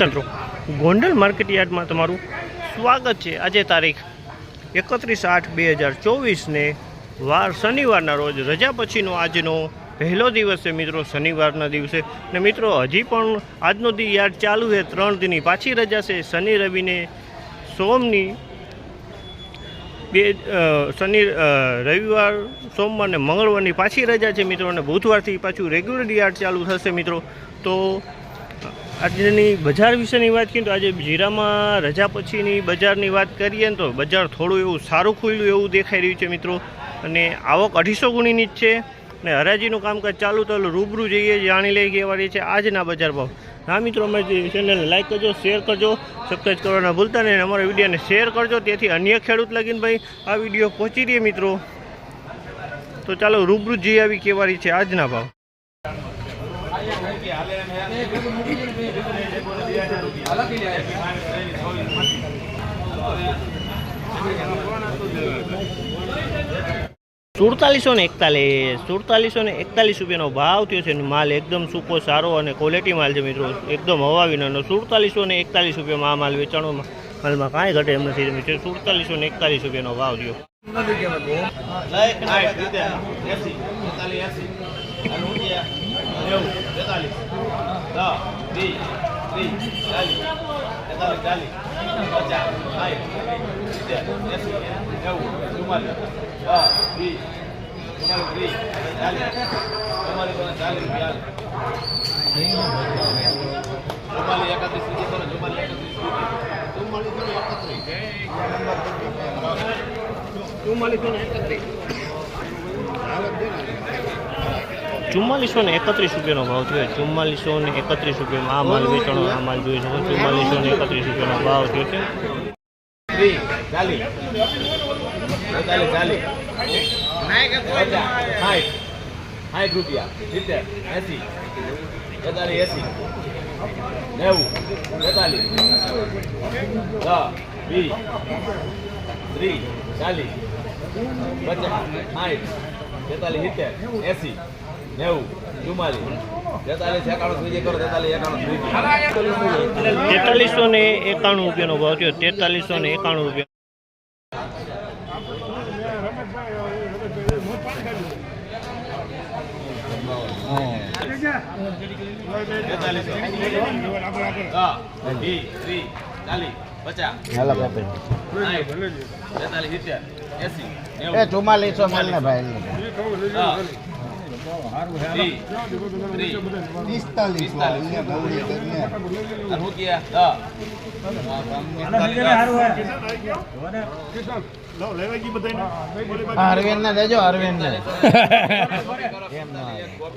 મિત્રો ગોંડલ માર્કેટ યાર્ડમાં તમારું સ્વાગત છે. આજે તારીખ એકત્રીસ આઠ બે હજાર ચોવીસને વાર શનિવારના રોજ, રજા પછીનો આજનો પહેલો દિવસ છે મિત્રો શનિવારના દિવસે. ને મિત્રો, હજી પણ આજનો દી યાર્ડ ચાલુ છે. ત્રણ દિનની પાછી રજા છે. શનિ, રવિને સોમની બે શનિ રવિવાર, સોમવાર મંગળવારની પાછી રજા છે મિત્રો. અને બુધવારથી પાછું રેગ્યુલર યાર્ડ ચાલુ થશે મિત્રો. તો આજની બજાર વિશેની વાત કરીએ તો આજે જીરામાં રજા પછીની બજારની વાત કરીએ ને તો બજાર થોડું એવું સારું ખુલ્યું એવું દેખાઈ રહ્યું છે મિત્રો. અને આવક અઢીસો ગુણીની જ છે. અને હરાજીનું કામકાજ ચાલુ તો રૂબરૂ જઈએ, જાણી લઈ કહેવાની છે આજના બજાર ભાવ. હા મિત્રો, અમારી ચેનલને લાઇક કરજો શેર કરજો સબસ્ક્રાઈબ કરવાના ભૂલતા નહીં અને અમારા વિડીયોને શેર કરજો. તેથી અન્ય ખેડૂત લગીને ભાઈ આ વીડિયો પહોંચી દે મિત્રો. તો ચાલો રૂબરૂ જઈ આવી કેવારી છે આજના ભાવ. સુડતાલીસો ને એકતાલીસ સુડતાલીસો ને એકતાલીસ રૂપિયાનો ભાવ થયો છે માલ એકદમ સૂકો સારો અને ક્વોલિટી માલ છે મિત્રો એકદમ હવા વિનાનો સુડતાલીસો ને એકતાલીસ રૂપિયામાં આ માલ વેચાણોમાં માલમાં કાંઈ ઘટે એમ નથી મિત્રો સુડતાલીસો ને એકતાલીસ રૂપિયાનો ભાવ થયો Deu, Dali, Dá, di, di, dali. Detalhe, dali. dali. naik. Tiga, yes, deu, jumal. Dá, di, jumal, di, dali. Jumal, jumal, dali, biar. Jumal, ya kata sini, kalau jumal, ya kata sini. Jumal itu ya kata sini. Jumal itu ya kata sini. Alat dia. ચુમ્માલીસો ને એકત્રીસ રૂપિયાનો ભાવ થયો. ચુમ્માલીસો ને એકત્રીસ રૂપિયામાં આ માલ વેચાણો આ માલ જોઈ શકો ચુમ્માલીસો ને એકત્રીસ રૂપિયાનો ભાવ થયો છે. સાઠ રૂપિયા સિત્તેર એસી એસી નેવું બેતાલીસ દસ વીસ ત્રીસ ચાલીસ પચાસ, સાઠ બેતાલીસ સિત્તેર એસી નેવું. તેતાલીસ ને એકાણું રૂપિયાનો ભાવ થયો તેતાલીસો ને એકાણું રૂપિયા ચુમ્માલીસો મેલ ને ભાઈ પિસ્તાલીસ હું ગયા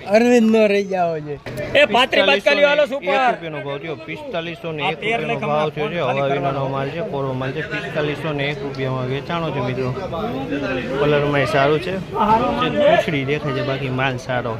અરવિંદ ને રહી જાવ છે એ પાત્રી બાતકાલી વાળો સુપર રૂપિયાનો ભાવ થયો પિસ્તાલીસો ને એક રૂપિયાનો ભાવ થયો છે હવાવીનો માલ છે કોરો માલ છે પિસ્તાલીસો ને એક રૂપિયામાં વેચાણો છે મિત્રો. કલરમાં સારું છે. પૂછડી દેખાય છે બાકી માલ સારો